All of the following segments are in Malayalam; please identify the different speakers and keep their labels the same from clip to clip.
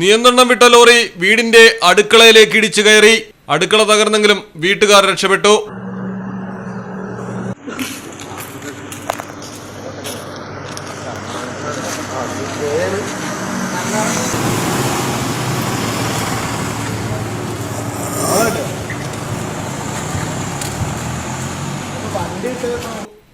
Speaker 1: നിയന്ത്രണം വിട്ട ലോറി വീടിന്റെ അടുക്കളയിലേക്ക് ഇടിച്ചു കയറി. അടുക്കള തകർന്നെങ്കിലും വീട്ടുകാർ രക്ഷപ്പെട്ടു.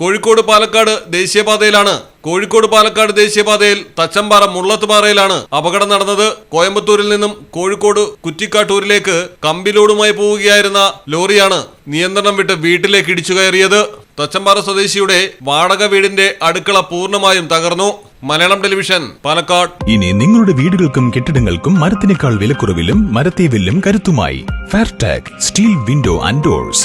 Speaker 1: കോഴിക്കോട് പാലക്കാട് ദേശീയപാതയിലാണ്. കോഴിക്കോട് പാലക്കാട് ദേശീയപാതയിൽ തച്ചമ്പാറ മുള്ളത്തുപാറയിലാണ് അപകടം നടന്നത്. കോയമ്പത്തൂരിൽ നിന്നും കോഴിക്കോട് കുറ്റിക്കാട്ടൂരിലേക്ക് കമ്പിലോടുമായി പോവുകയായിരുന്ന ലോറിയാണ് നിയന്ത്രണം വിട്ട് വീട്ടിലേക്ക് ഇടിച്ചു കയറിയത്. തച്ചമ്പാറ സ്വദേശിയുടെ വാടക വീടിന്റെ അടുക്കള പൂർണമായും തകർന്നു. മലയാളം ടെലിവിഷൻ പാലക്കാട്.
Speaker 2: ഇനി നിങ്ങളുടെ വീടുകൾക്കും കെട്ടിടങ്ങൾക്കും മരത്തിനേക്കാൾ വിലക്കുറവിലും മരത്തെ വില്ലും കരുത്തുമായി. Fairtag steel window and doors